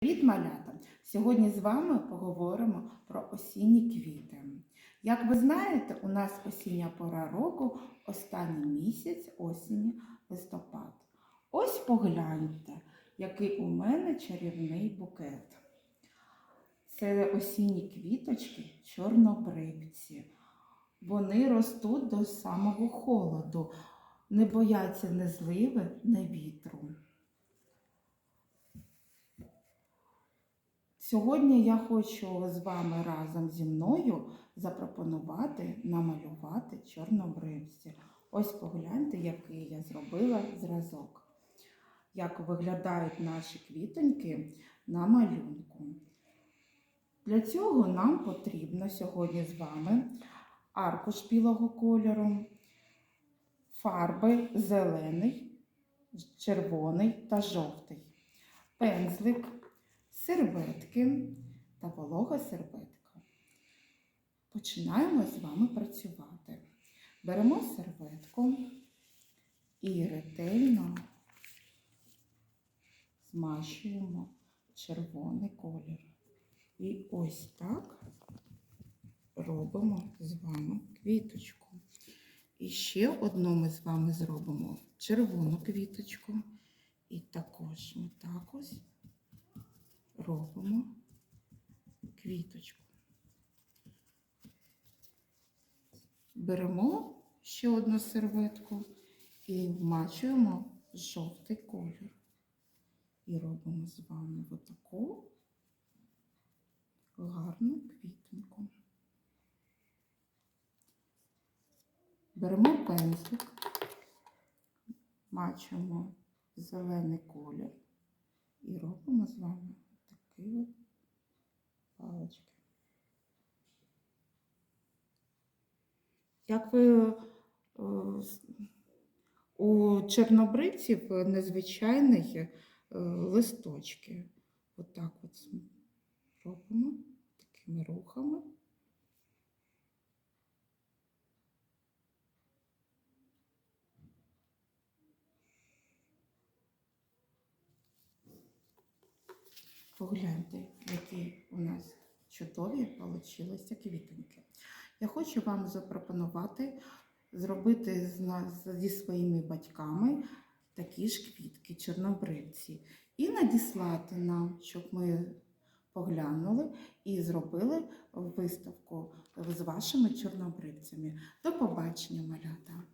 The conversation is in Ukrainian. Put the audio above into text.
Привіт, малята! Сьогодні з вами поговоримо про осінні квіти. Як ви знаєте, у нас осіння пора року, останній місяць осені листопад. Ось погляньте, який у мене чарівний букет. Це осінні квіточки чорнобривці. Вони ростуть до самого холоду, не бояться ні зливи, ні вітру. Сьогодні я хочу з вами разом зі мною запропонувати намалювати чорнобривці. Ось погляньте, який я зробила зразок. Як виглядають наші квітоньки на малюнку. Для цього нам потрібно сьогодні з вами аркуш білого кольору, фарби зелений, червоний та жовтий, пензлик серветки та волога серветка. Починаємо з вами працювати. Беремо серветку і ретельно змащуємо червоний колір. І ось так робимо з вами квіточку. І ще одну ми з вами зробимо червону квіточку. І також ми так ось робимо квіточку. Беремо ще одну серветку і вмачуємо жовтий колір. І робимо з вами отаку гарну квітинку. Беремо пензлик, мачуємо зелений колір і робимо з вами такі от палички. Як ви е, у чорнобривців незвичайні е, листочки. Отак от робимо такими рухами. Погляньте, які у нас чудові получилися квітоньки. Я хочу вам запропонувати зробити зі своїми батьками такі ж квітки, чорнобривці, і надіслати нам, щоб ми поглянули і зробили виставку з вашими чорнобривцями. До побачення, малята!